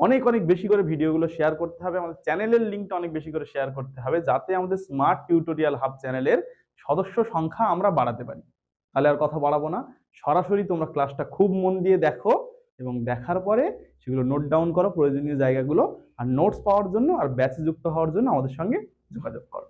অনেক অনেক বেশি করে ভিডিওগুলো শেয়ার করতে হবে। আমাদের চ্যানেলের লিঙ্কটা অনেক বেশি করে শেয়ার করতে হবে যাতে আমাদের স্মার্ট টিউটোরিয়াল হাব চ্যানেলের সদস্য সংখ্যা আমরা বাড়াতে পারি। তাহলে আর কথা বাড়াবো না। সরাসরি তোমরা ক্লাসটা খুব মন দিয়ে দেখো এবং দেখার পরে সেগুলো নোট ডাউন করো, প্রয়োজনীয় জায়গাগুলো আর নোটস পাওয়ার জন্য আর ব্যাচে যুক্ত হওয়ার জন্য আমাদের সঙ্গে যোগাযোগ করো।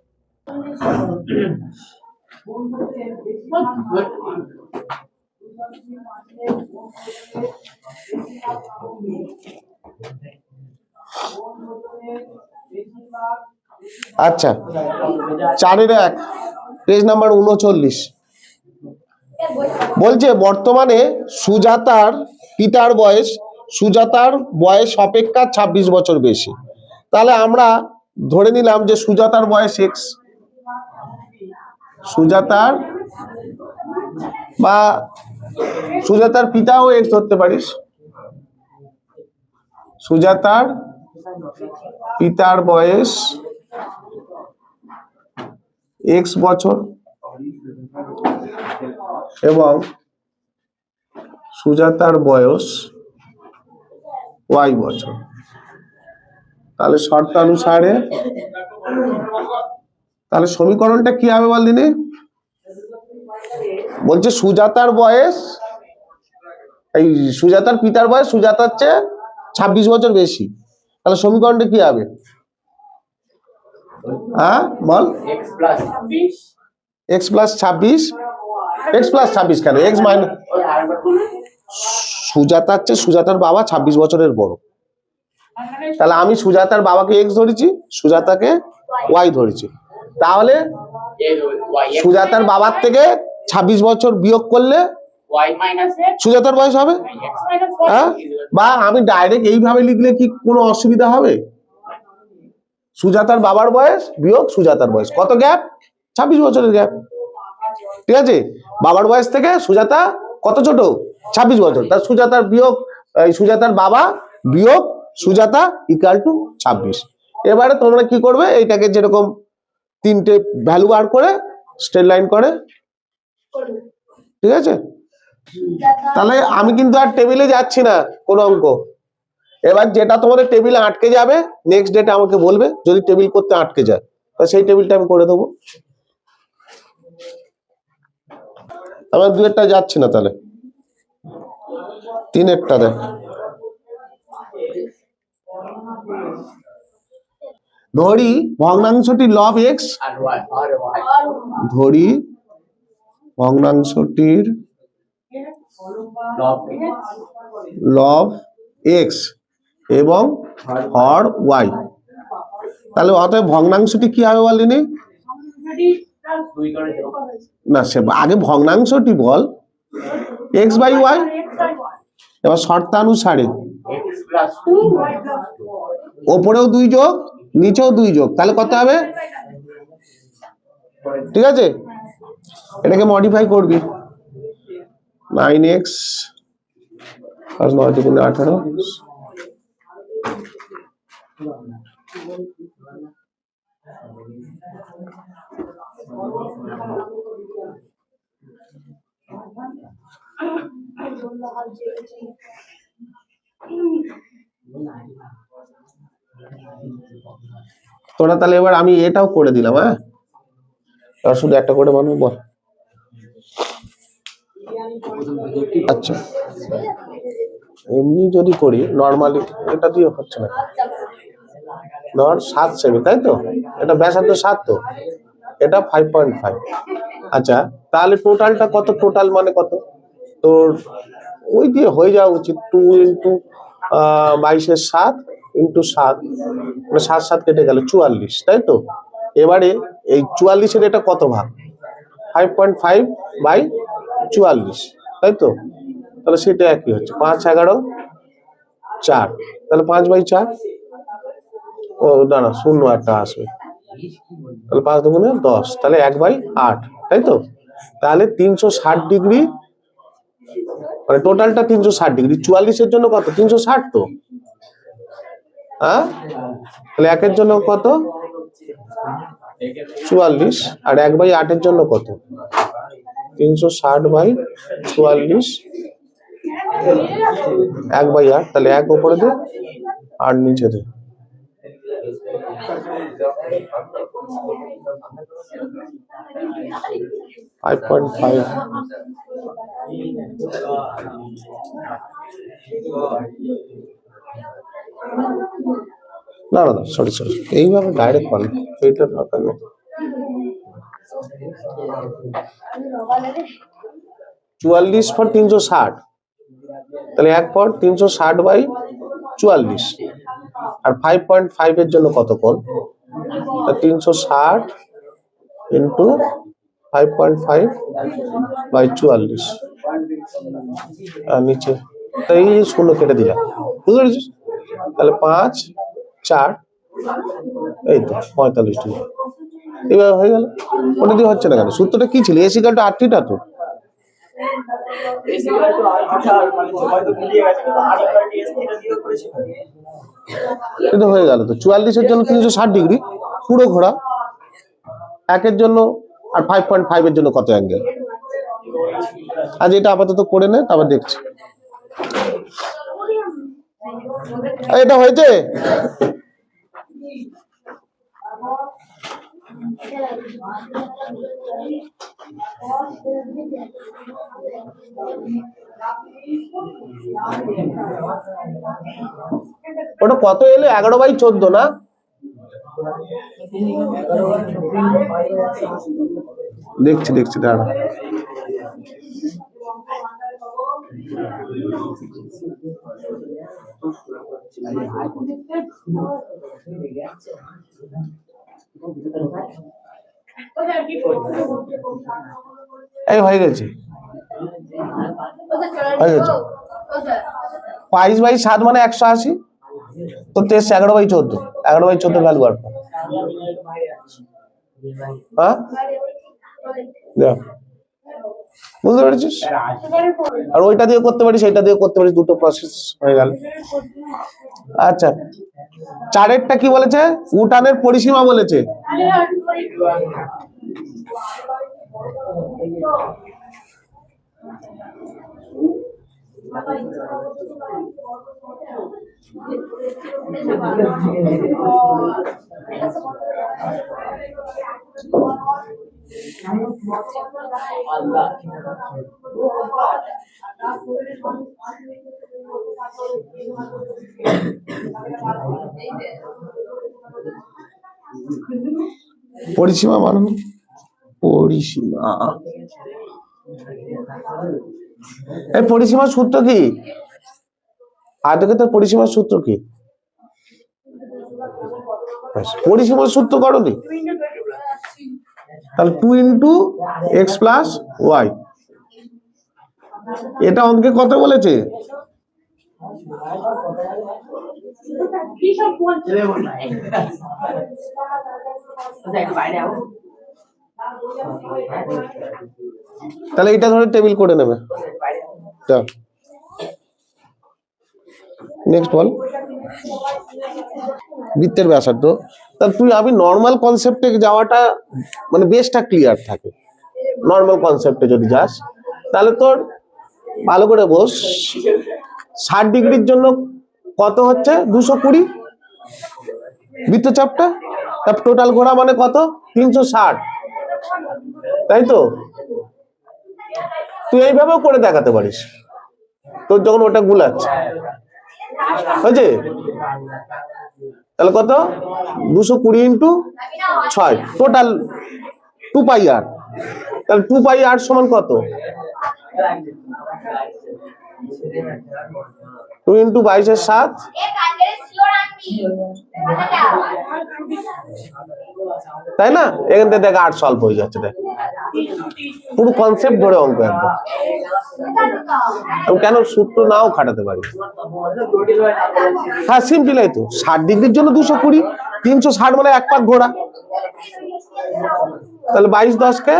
আচ্ছা চারের এক পেজ নাম্বার উনচল্লিশ। বলছে, বর্তমানে সুজাতার পিতার বয়স, সুজাতার বয়স অপেক্ষা ২৬ বছর বেশি। তাহলে আমরা ধরে নিলাম যে সুজাতার বয়স এক্স সুজাতার বা সুজাতার পিতাও এক্স ধরতে পারিস। সুজাতার পিতার বয়স এক্স বছর এবং সুজাতার বয়স ওয়াই বছর। তাহলে শর্তানুসারে তাহলে সমীকরণটা কি হবে বল দিনে? বলছে সুজাতার বয়স, এই সুজাতার পিতার বয়স, সুজাতার চেয়ে ছাব্বিশ বছর বেশি। তাহলে সমীকরণটা কি হবে? হ্যাঁ বল। X plus 26 এক্স প্লাস ছাব্বিশ? এক্স প্লাস ছাব্বিশ কেন? এক্স মাইনাস সুজাতার চেয়ে সুজাতার বাবা ছাব্বিশ বছরের বড়। তাহলে আমি সুজাতার বাবাকে এক্স ধরেছি, সুজাতাকে ওয়াই ধরেছি। তাহলে সুজাতার বাবার থেকে ছাব্বিশ বছর বিয়োগ করলে সুজাতার বয়স হবে? হ্যাঁ? বা আমি ডাইরেক্ট এইভাবে লিখলে কি কোনো অসুবিধা হবে? সুজাতার বাবার বয়স বিয়োগ সুজাতার বয়স। কত গ্যাপ ছাব্বিশ বছরের গ্যাপ ঠিক আছে? বাবার বয়স থেকে সুজাতা কত ছোট? ছাব্বিশ বছর। তার সুজাতার বিয়োগ সুজাতার বাবা বিয়োগ সুজাতা ইকাল টু ছাব্বিশ। এবারে তোমরা কি করবে? এইটাকে যেরকম তিনটে ভ্যালু বার করে স্ট্রেট লাইন করে। ঠিক আছে? তাহলে আমি কিন্তু আর টেবিলে যাচ্ছি না কোনো অঙ্ক। এবার যেটা তোমাদের টেবিলে আটকে যাবে নেক্সট ডেটে আমাকে বলবে যদি টেবিল করতে আটকে যায়। তাহলে সেই টেবিলটা আমি করে দেবো। আমার দুয়েরটা যাচ্ছি না তাহলে। তিনেরটা দেখ। ধরি ভগ্নাংশটি লব এক্স ধরি ভগ্নাংশটির লব এক্স এবং হর ওয়াই তাহলে অতএব ভগ্নাংশটি কি হবে বলিনি না, সে আগে ভগ্নাংশটি বল। এক্স বাই ওয়াই এবার শর্তানুসারে। x plus 2 ওপরেও দুই যোগ, নিচেও দুই যোগ। তাহলে কত হবে? ঠিক আছে? এটাকে মডিফাই করবি। নাইন এক্স পাঁচ নয় দুগুণে আঠারো তোরা তাহলে এবার আমি এটাও করে দিলাম হ্যাঁ? শুধু একটা করে বানাবো, বল। আচ্ছা। এমনি যদি করি নর্মালি এটা দিয়ে হচ্ছে না। ধর সাত সেমি, তাই তো? এটা ব্যাসার্ধ সাত তো। এটা ফাইভ পয়েন্ট ফাইভ আচ্ছা তাহলে টোটালটা কত? টোটাল মানে কত? তোর ওই দিয়ে হয়ে যাওয়া উচিত টু ইন্টু বাইশের সাত ইন্টু সাত। মানে সাত সাত কেটে গেল চুয়াল্লিশ, তাই তো? এবারে এই চুয়াল্লিশের এটা কত ভাগ? ফাইভ পয়েন্ট ফাইভ বাই চুয়াল্লিশ, তাই তো? তাহলে সেটা একই হচ্ছে। পাঁচ এগারো, চার। তাহলে পাঁচ বাই চার? ও, না শূন্য একটা আসবে। তাহলে পাঁচ দুগুণে দশ, তাহলে এক বাই আট, তাই তো? তাহলে তিনশো ষাট ডিগ্রি মানে টোটালটা তিনশো ষাট ডিগ্রি। চুয়াল্লিশের জন্য কত? তিনশো ষাট তো। হ্যাঁ? তাহলে একের জন্য কত? চুয়াল্লিশ, আর এক বাই আটের জন্য কত? তিনশো ষাট বাই চুয়াল্লিশ। এক বাই আট, তাহলে এক উপরে দে, আর নিচে দে। ফাইভ পয়েন্ট ফাইভ না না সরি সরি এইভাবে ডাইরেক্ট পান এইটা দরকার নেই চুয়াল্লিশ ফর তিনশো ষাট। তাহলে এক পর তিনশো ষাট বাই চুয়াল্লিশ। আর ফাইভ পয়েন্ট ফাইভ এর জন্য কত কোণ? তিনশো ষাট into five point five by চুয়াল্লিশ। আর নিচে তাই শূন্য কেটে দিলাম। বুঝতে পেরেছিস? তাহলে পাঁচ, চার, এই তো পঁয়তাল্লিশ ডিগ্রি। এবার হয়ে গেল। ওটা দিয়ে হচ্ছে না কেন? সূত্রটা কি ছিল? এসি কালটা আট থিটা তো? এটা হয়ে গেল তো। চুয়াল্লিশের জন্য তিনশো ষাট ডিগ্রি। পুরো ঘোরা। একের জন্য আর ফাইভ পয়েন্ট ফাইভ এর জন্য কত অ্যাঙ্গেল আজ এটা আপাতত করে নে, তারপর দেখছি। এটা হয়েছে? ওটা কত এলো? এগারো বাই চোদ্দ না? দেখছি দেখছি দাঁড়া। এই হয়ে গেছে। হয়ে গেছে। বাইশ বাই সাত মানে একশো আশি। তো তেইশ, এগারো বাই চোদ্দ। এগারো বাই চোদ্দ ভ্যালু কর। হ্যাঁ। বুঝতে পেরেছিস? আর ওইটা দিয়ে করতে পারিস সেটা দিয়ে করতে পারিস, দুটো প্রসেস হয়ে গেল। আচ্ছা। চারেরটা কি বলেছে? উঠানের পরিসীমা বলেছে। পরিসীমা মানে পরিসীমা। এই পরিসীমার সূত্র কি? আয়তক্ষেত্রের পরিসীমার সূত্র কি? পরিসীমার সূত্র করো নি। তাহলে two into x plus y এটা অঙ্কে কত বলেছে? তাহলে এটা ধরে টেবিল করে নেবে। নেক্সট বল। বৃত্তের ব্যাসার্ধ। তা তুই আমি নর্মাল কনসেপ্টে যাওয়াটা মানে বেসটা ক্লিয়ার থাকে। নর্মাল কনসেপ্টে যদি যাস তাহলে তোর ভালো করে বস। ষাট ডিগ্রির জন্য কত হচ্ছে? দুশো কুড়ি? বৃত্তচাপটা? তার টোটাল ঘোরা মানে কত? তিনশো ষাট। তাই তো? তুই এইভাবেও করে দেখাতে পারিস। তোর যখন ওটা গুলাচ্ছে। হয়েছে? তাহলে কত? দুশো কুড়ি ইন্টু ছয়। টোটাল টু পাই আর তাহলে টু পাই আর সমান কত? টু ইন্টু বাইশের সাত তাই না? এখান থেকে দেখ, আট সলভ হয়ে যাচ্ছে, দেখ। পুরো কনসেপ্ট ধরে অঙ্ক একদম কেন সূত্র নাও খাটাতে পারি? হ্যাঁ সিম্পলাই তো। ষাট ডিগ্রির জন্য দুশো কুড়ি, তিনশো ষাট মানে এক পাক ঘোরা তাহলে বাইশ দশকে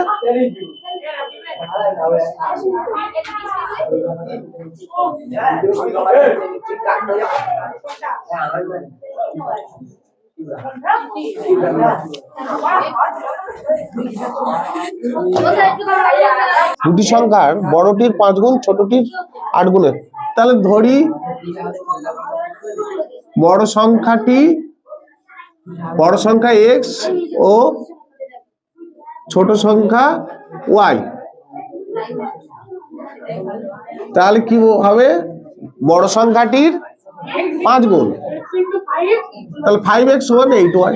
দুটি সংখ্যার বড়টির পাঁচ গুণ, ছোটটির আট গুণের। তাহলে ধরি, বড় সংখ্যাটি, বড় সংখ্যা এক্স ও ছোট সংখ্যা ওয়াই তাহলে কি হবে? বড় সংখ্যাটির পাঁচ গুণ। তাহলে ফাইভ এক্স সমান এইট ওয়াই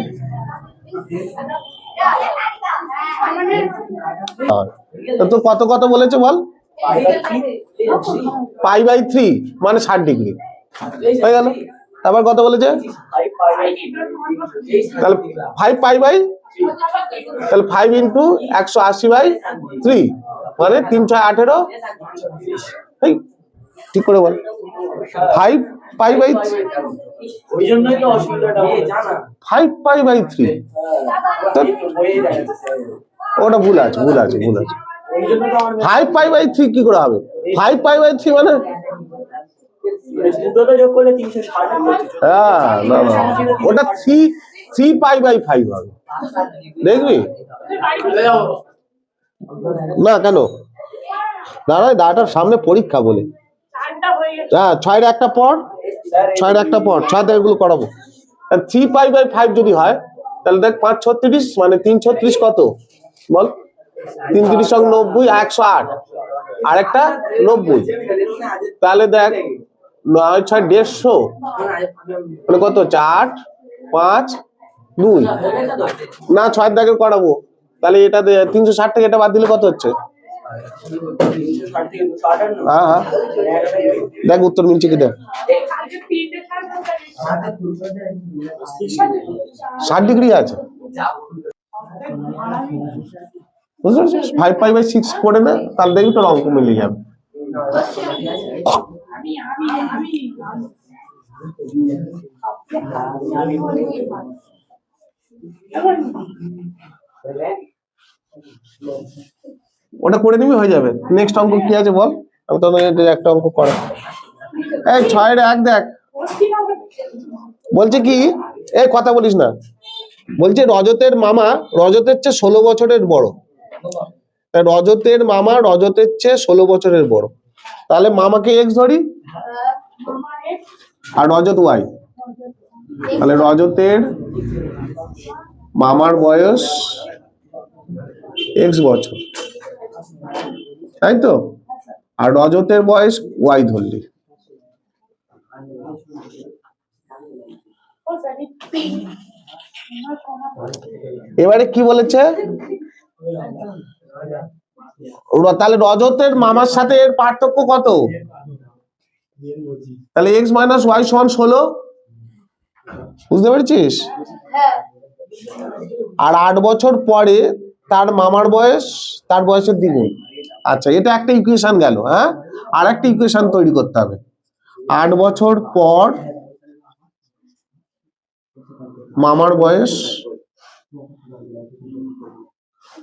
তো কত কত বলেছে বল? পাই বাই থ্রি মানে ষাট ডিগ্রি। হয়ে গেল। তারপর কত বলেছে? তাহলে ফাইভ পাই বাই, তাহলে ফাইভ ইন্টু একশো আশি বাই থ্রি মানে তিন ছয় আঠেরো? ঠিক করে বল। Five pi by five pi by three ওটা ভুল আছে ভুল আছে ভুল আছে। ফাইভ পাই বাই থ্রি কি করে হবে? ফাইভ পাই বাই থ্রি মানে? হ্যাঁ ওটা three three pi by five হবে। দেখবি না, কেন? দাঁড়া দাঁড়াটার সামনে পরীক্ষা বলে। হ্যাঁ ছয়ের একটা পর, ছয়ের একটা পর, ছয় এগুলো করাবো। থ্রি ফাইভ বাই ফাইভ যদি হয়, তাহলে দেখ, পাঁচ ছত্রিশ মানে তিন ছত্রিশ কত? বল। তিন তিরিশ নব্বই, একশো আট। আর একটা নব্বই। তাহলে দেখ, নয় ছয় দেড়শো। মানে কত? চার, পাঁচ, দুই। না, ছয়ের দাগে করাবো। তাহলে এটা তিনশো ষাট থেকে এটা বাদ দিলে কত হচ্ছে হ্যাঁ হ্যাঁ দেখ উত্তর মিলছে কি দেখ ষাট ডিগ্রি আছে বুঝতে পারছিস ফাইভ ফাইভ বাই সিক্স করে না তাহলে দেখবি তোর অঙ্ক মিলে যাবে ওটা করে নিবি হয়ে যাবে। নেক্সট অঙ্ক কি আছে বল? আমি তো একটা অঙ্ক করে এই ছয়ের এক দেখ। বলছে কি? এই কথা বলিস না। বলছে রজতের মামা, রজতের চেয়ে ষোলো বছরের বড়। রজতের মামা, রজতের চেয়ে ষোলো বছরের বড়। তাহলে মামাকে এক্স ধরি। আর রজত ওয়াই তাহলে রজতের মামার বয়স এক্স বছর। তাই তো আর রজতের বয়স ওয়াই ধরলি। এবারে কি বলেছে? তাহলে রজতের মামার সাথে এর পার্থক্য কত? তাহলে এক্স মাইনাস ওয়াই সমান ষোলো? বুঝতে পেরেছিস? আর আট বছর পরে তার মামার বয়স, তার বয়সের দ্বিগুণ। আচ্ছা এটা একটা ইকুয়েশন গেল হ্যাঁ? আর একটা ইকুয়েশন তৈরি করতে হবে। আট বছর পর মামার বয়স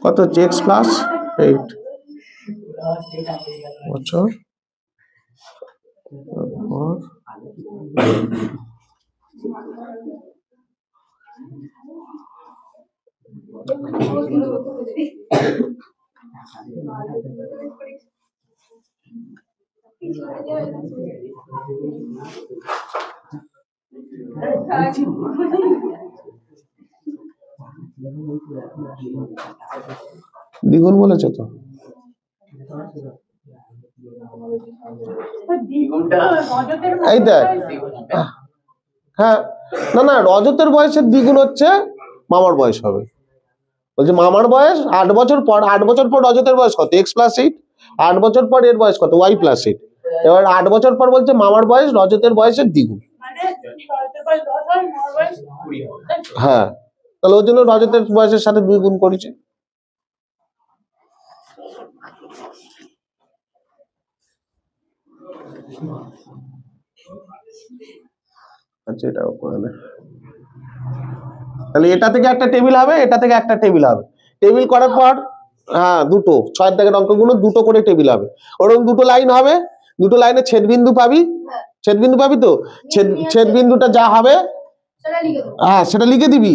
কত? হচ্ছে এক্স প্লাস এইট বছর পর দ্বিগুণ বলেছে তো? এই দেখ। হ্যাঁ। না না রজতের বয়সের দ্বিগুণ হচ্ছে মামার বয়স হবে। বলছে মামার বয়স আট বছর পর আট বছর পর রজতের বয়স কত? এক্স প্লাস এইট আট বছর পর এর বয়স কত? ওয়াই প্লাস এইট এবার আট বছর পর বলছে মামার বয়স রজতের বয়সের দ্বিগুণ। মানে হয় তাহলে ওই জন্য রজতের বয়সের সাথে দুই গুণ করেছে। আচ্ছা এটাও করে। তাহলে এটা থেকে একটা টেবিল হবে এটা থেকে একটা টেবিল হবে। টেবিল করার পর হ্যাঁ দুটো ছয় থেকে অঙ্কগুলো দুটো করে টেবিল হবে। ওরকম দুটো লাইন হবে দুটো লাইনে ছেদ বিন্দু পাবি। ছেদ বিন্দু পাবি তো? ছেদ ছেদ বিন্দুটা যা হবে হ্যাঁ সেটা লিখে দিবি।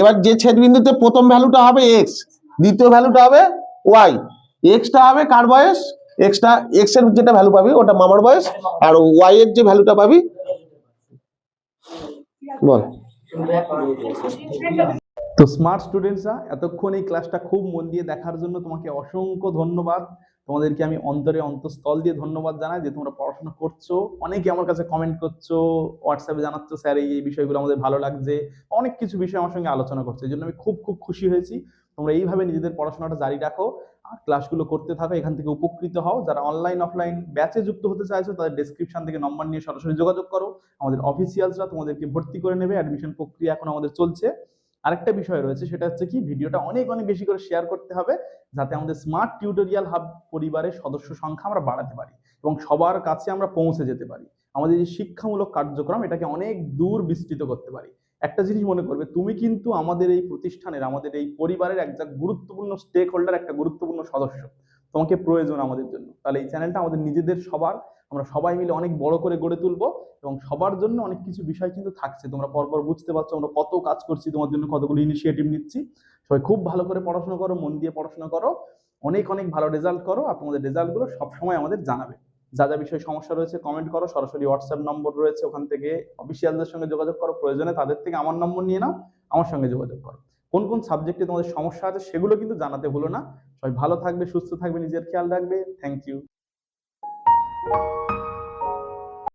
এবার যে ছেদ বিন্দুতে প্রথম ভ্যালুটা হবে এক্স দ্বিতীয় ভ্যালুটা হবে ওয়াই এক্সটা হবে কার বয়স? এক্সটা এক্সের যেটা ভ্যালু পাবি ওটা মামার বয়স। আর ওয়াই এর যে ভ্যালুটা পাবি বল। তো স্মার্ট স্টুডেন্টসরা এতক্ষণ এই ক্লাসটা খুব মন দিয়ে দেখার জন্য তোমাকে অসংখ্য ধন্যবাদ। তোমাদেরকে আমি অন্তরে অন্তঃস্থল দিয়ে ধন্যবাদ জানাই যে তোমরা পড়াশোনা করছ। অনেকে আমার কাছে কমেন্ট করছ হোয়াটসঅ্যাপে জানাচ্ছ, স্যার এই বিষয়গুলো আমাদের ভালো লাগছে। অনেক কিছু বিষয় আমার সঙ্গে আলোচনা করছে। এই জন্য আমি খুব খুব খুশি হয়েছি। তোমরা এইভাবে নিজেদের পড়াশোনাটা জারি রাখো আর ক্লাসগুলো করতে থাকো, এখান থেকে উপকৃত হও। যারা অনলাইন অফলাইন ব্যাচে যুক্ত হতে চাইছো, তাদের ডেসক্রিপশন থেকে নম্বর নিয়ে সরাসরি যোগাযোগ করো। আমাদের অফিসিয়ালসরা তোমাদেরকে ভর্তি করে নেবে অ্যাডমিশন প্রক্রিয়া এখন আমাদের চলছে। আরেকটা বিষয় রয়েছে, সেটা হচ্ছে কি, ভিডিওটা অনেক অনেক বেশি করে শেয়ার করতে হবে, যাতে আমাদের স্মার্ট টিউটোরিয়াল হাব পরিবারের সদস্য সংখ্যা আমরা বাড়াতে পারি এবং সবার কাছে আমরা পৌঁছে যেতে পারি। আমাদের যে শিক্ষামূলক কার্যক্রম, এটাকে অনেক দূর বিস্তৃত করতে পারি। একটা জিনিস মনে করবে, তুমি কিন্তু আমাদের এই প্রতিষ্ঠানের, আমাদের এই পরিবারের একটা গুরুত্বপূর্ণ স্টেক হোল্ডার একটা গুরুত্বপূর্ণ সদস্য। তোমাকে প্রয়োজন আমাদের জন্য। তাহলে এই চ্যানেলটা আমাদের নিজেদের, সবার, আমরা সবাই মিলে অনেক বড় করে গড়ে তুলবো এবং সবার জন্য অনেক কিছু বিষয় কিন্তু থাকছে। তোমরা পরপর বুঝতে পারছ, আমরা কত কাজ করছি, তোমার জন্য কতগুলো ইনিশিয়েটিভ নিচ্ছি। সবাই খুব ভালো করে পড়াশোনা করো, মন দিয়ে পড়াশোনা করো। অনেক অনেক ভালো রেজাল্ট করো আর তোমাদের রেজাল্টগুলো সবসময় আমাদের জানাবে। যা যা বিষয়ে সমস্যা রয়েছে কমেন্ট করো। সরাসরি হোয়াটসঅ্যাপ নম্বর রয়েছে ওখান থেকে। অফিসিয়ালদের সঙ্গে যোগাযোগ করো। প্রয়োজনে তাদের থেকে আমার নম্বর নিয়ে নাও, আমার সঙ্গে যোগাযোগ করো। কোন কোন সাবজেক্টে তোমাদের সমস্যা আছে সেগুলো কিন্তু জানাতে ভুলো না। সবাই ভালো থাকবে, সুস্থ থাকবে, নিজের খেয়াল রাখবে। Thank you